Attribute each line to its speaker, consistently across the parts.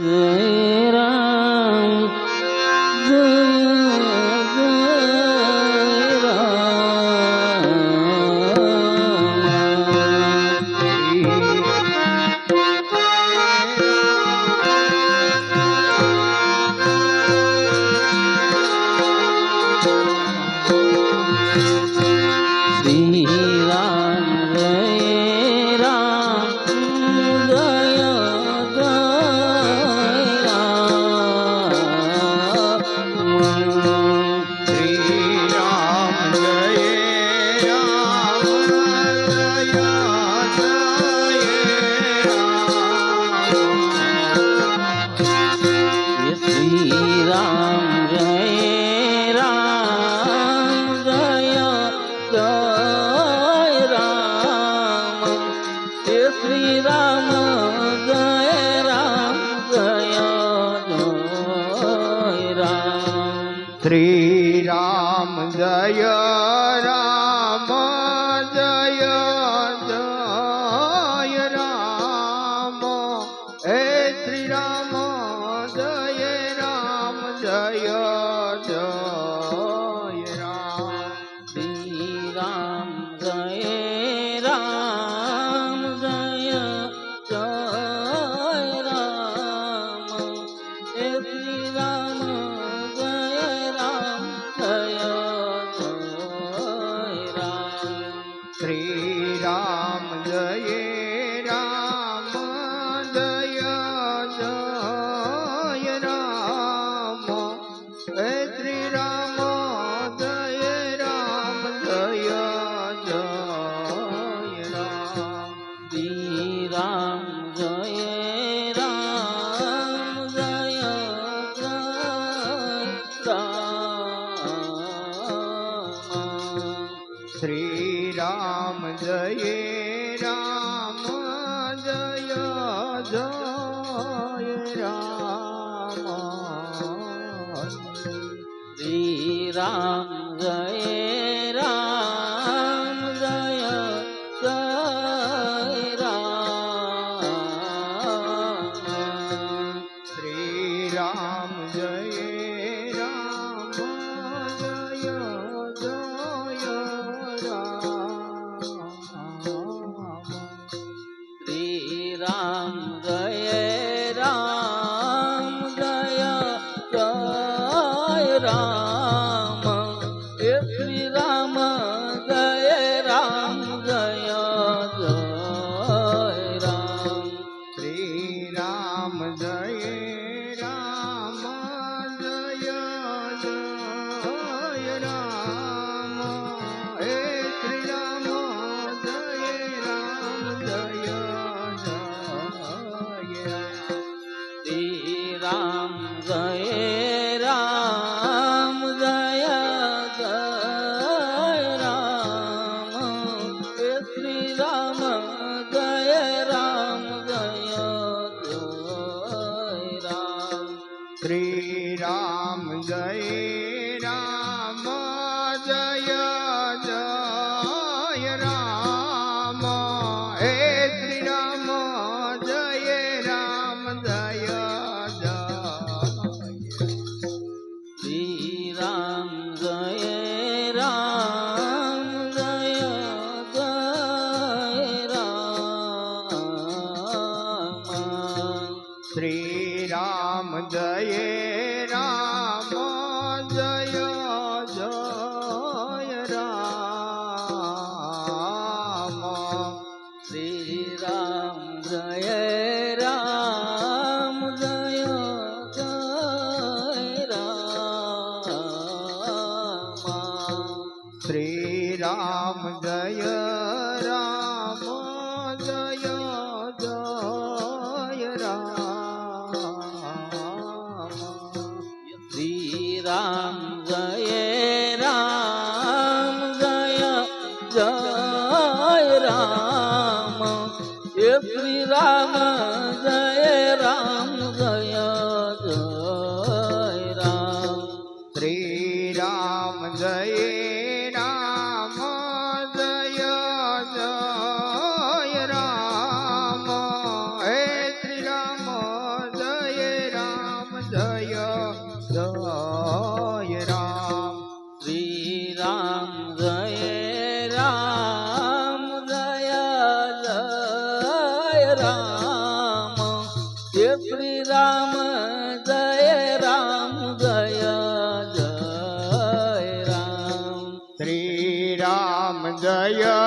Speaker 1: જય રામ ये
Speaker 2: રામ શ્રી શ્રી રામ રામ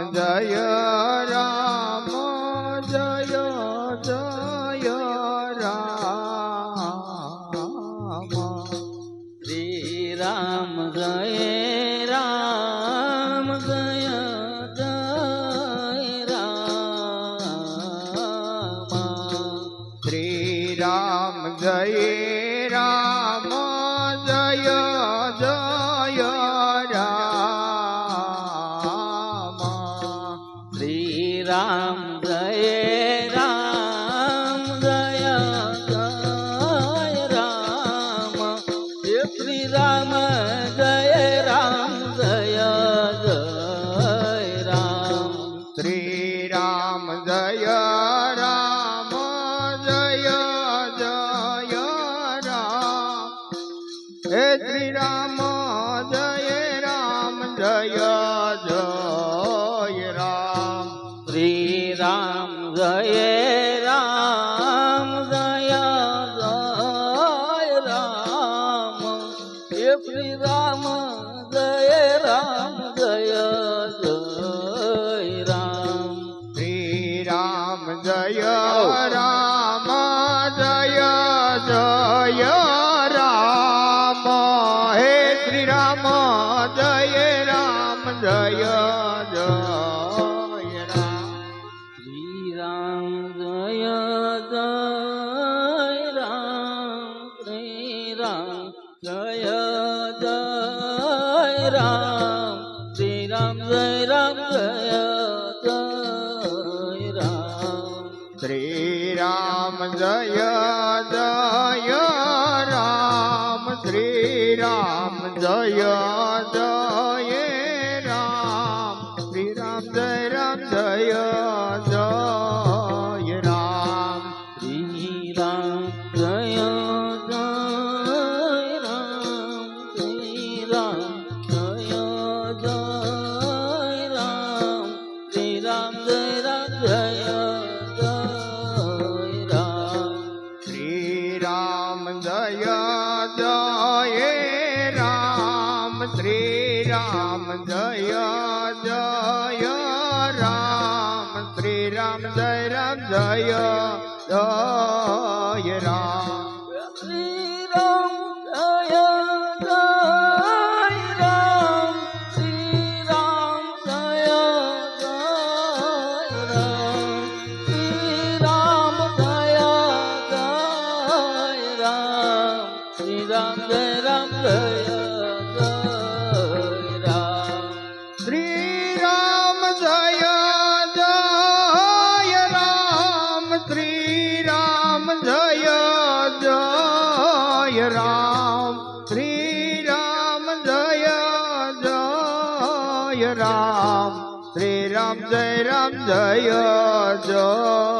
Speaker 2: રામ રામ જય રામ જય જય
Speaker 1: জয় জয়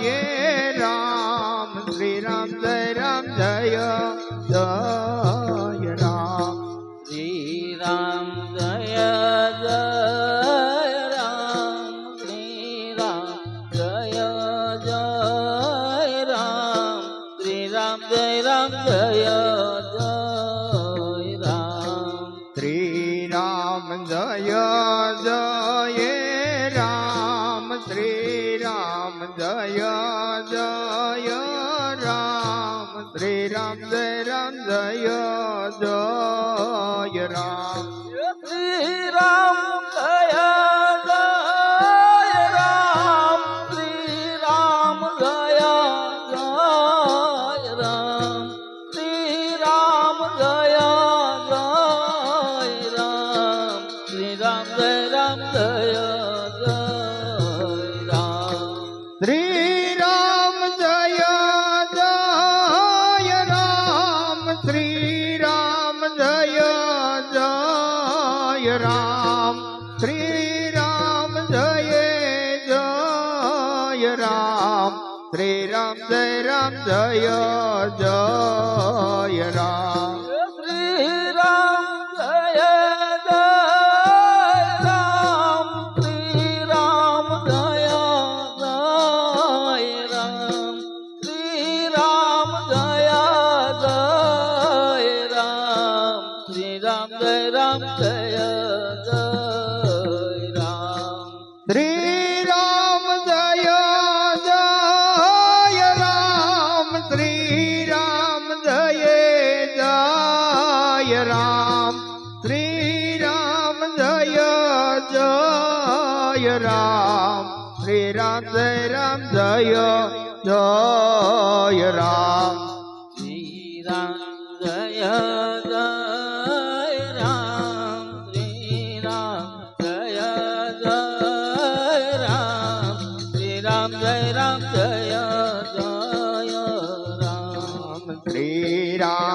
Speaker 1: જય રામ
Speaker 2: શ્રી રામ જય રામ જય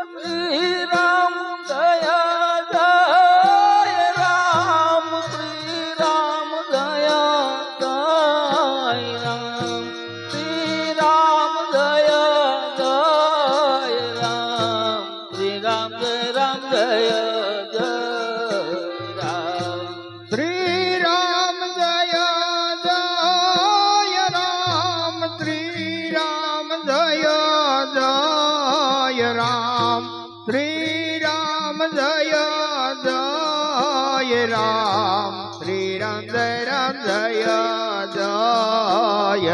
Speaker 2: Amin.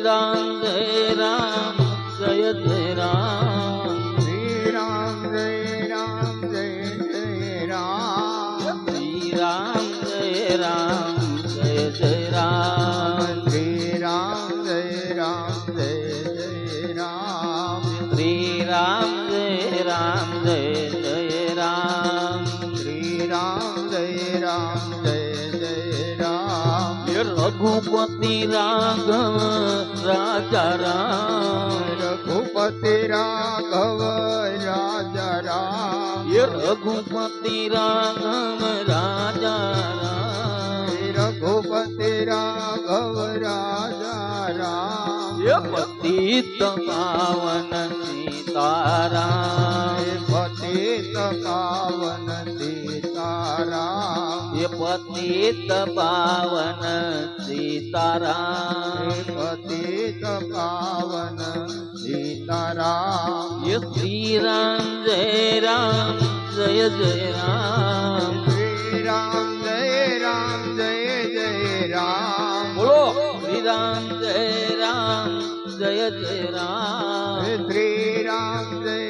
Speaker 1: શ્રી રામ જય રામ જય જય રામ
Speaker 2: શ્રી રામ જય રામ જય જય રામ
Speaker 1: શ્રી રામ જય રામ જય જય રામ
Speaker 2: શ્રી રામ જય રામ જય જય રામ
Speaker 1: શ્રી રામ જય રામ જય જય રામ શ્રી રામ જય રામ જય જય રામ રઘુપતિ રાઘવ રાજા રામ
Speaker 2: રઘુપતિ રાઘવ રાજા રામ
Speaker 1: રઘુપતિ રાઘવ રાજા રામ
Speaker 2: રઘુપતિ રાઘવ રાજા રામ
Speaker 1: પતિત પાવન સીતારામ
Speaker 2: પતિત પાવન સીતારામ
Speaker 1: એ પતિત પાવન સીતારામ.
Speaker 2: પતિત પાવન સીતારામ.
Speaker 1: એ શ્રી રામ જય રામ જય જય રામ.
Speaker 2: શ્રી રામ જય રામ જય જય રામ.
Speaker 1: બોલો શ્રી રામ જય રામ જય જય રામ.
Speaker 2: શ્રી રામ જય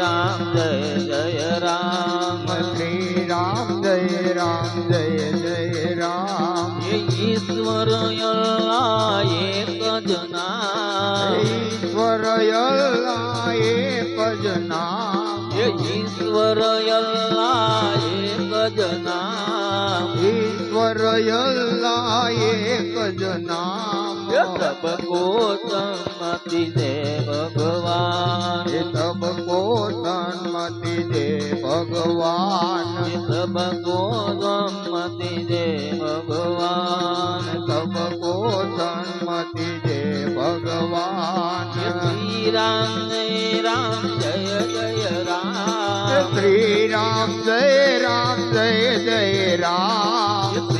Speaker 1: રામ
Speaker 2: જય જય રામ
Speaker 1: શ્રી રામ જય રામ જય જય રામ ઈશ્વર અલ્લાહ એક જ નામ
Speaker 2: ઈશ્વર અલ્લાહ એક જ નામ
Speaker 1: ઈશ્વર અલ્લાહ એક જ નામ
Speaker 2: ઈશ્વર એક જ નામ
Speaker 1: એ સબકો સંમતિ દે ભગવાન.
Speaker 2: તબકો સન્મતિ દે ભગવાન.
Speaker 1: એ સબકો સંમતિ દે ભગવાન.
Speaker 2: તબકો સન્મતિ દે ભગવાન.
Speaker 1: શ્રી રામ જય રામ જય જય રામ.
Speaker 2: શ્રી રામ જય રામ જય જય રામ.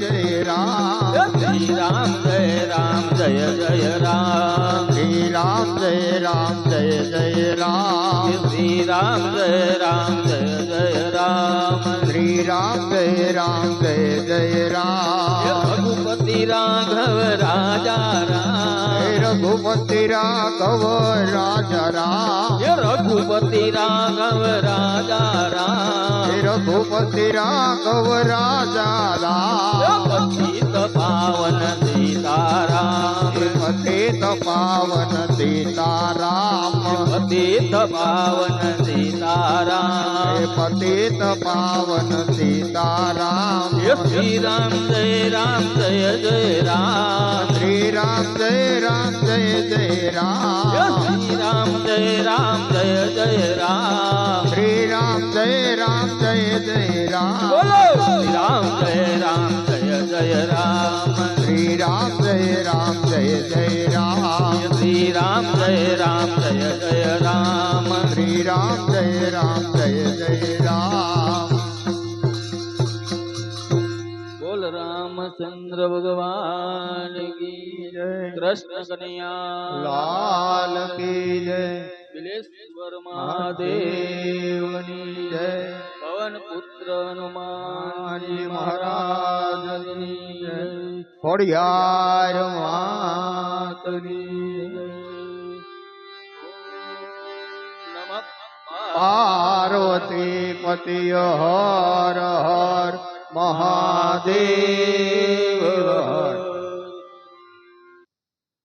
Speaker 2: જય રામ
Speaker 1: શ્રી રામ જય રામ જય જય રામ
Speaker 2: શ્રી રામ જય રામ જય જય રામ
Speaker 1: શ્રી રામ જય રામ જય જય રામ
Speaker 2: શ્રી રામ જય રામ જય જય રામ
Speaker 1: રઘુપતિ રાઘવ રામ
Speaker 2: રઘુપતિ રાઘવ રાજા રામ
Speaker 1: હે રઘુપતિ રાઘવ રાજા રામ
Speaker 2: હે રઘુપતિ રાઘવ રાજા રામ
Speaker 1: પતિત પાવન
Speaker 2: પાવન સીતારામ.
Speaker 1: પતિત પાવન સીતારામ.
Speaker 2: પતિત પાવન સીતારામ.
Speaker 1: શ્રી રામ જય રામ જય જય રામ.
Speaker 2: શ્રી રામ જય રામ જય જય રામ.
Speaker 1: શ્રી રામ જય રામ જય જય રામ.
Speaker 2: શ્રી રામ જય રામ જય જય રામ.
Speaker 1: બોલો. શ્રી રામ જય રામ જય જય રામ.
Speaker 2: શ્રી રામ જય રામ જય જય રામ.
Speaker 1: કૃષ્ણ કનૈયા
Speaker 2: લાલ કી જય.
Speaker 1: બિલેશ્વર મહાદેવ
Speaker 2: મહાદેવની જય.
Speaker 1: પવન પુત્ર હનુમાનજી મહારાજની જય.
Speaker 2: ખોડિયાર માતની
Speaker 1: નમઃ
Speaker 2: પાર્વતી પતિ હર હર મહાદેવ હર.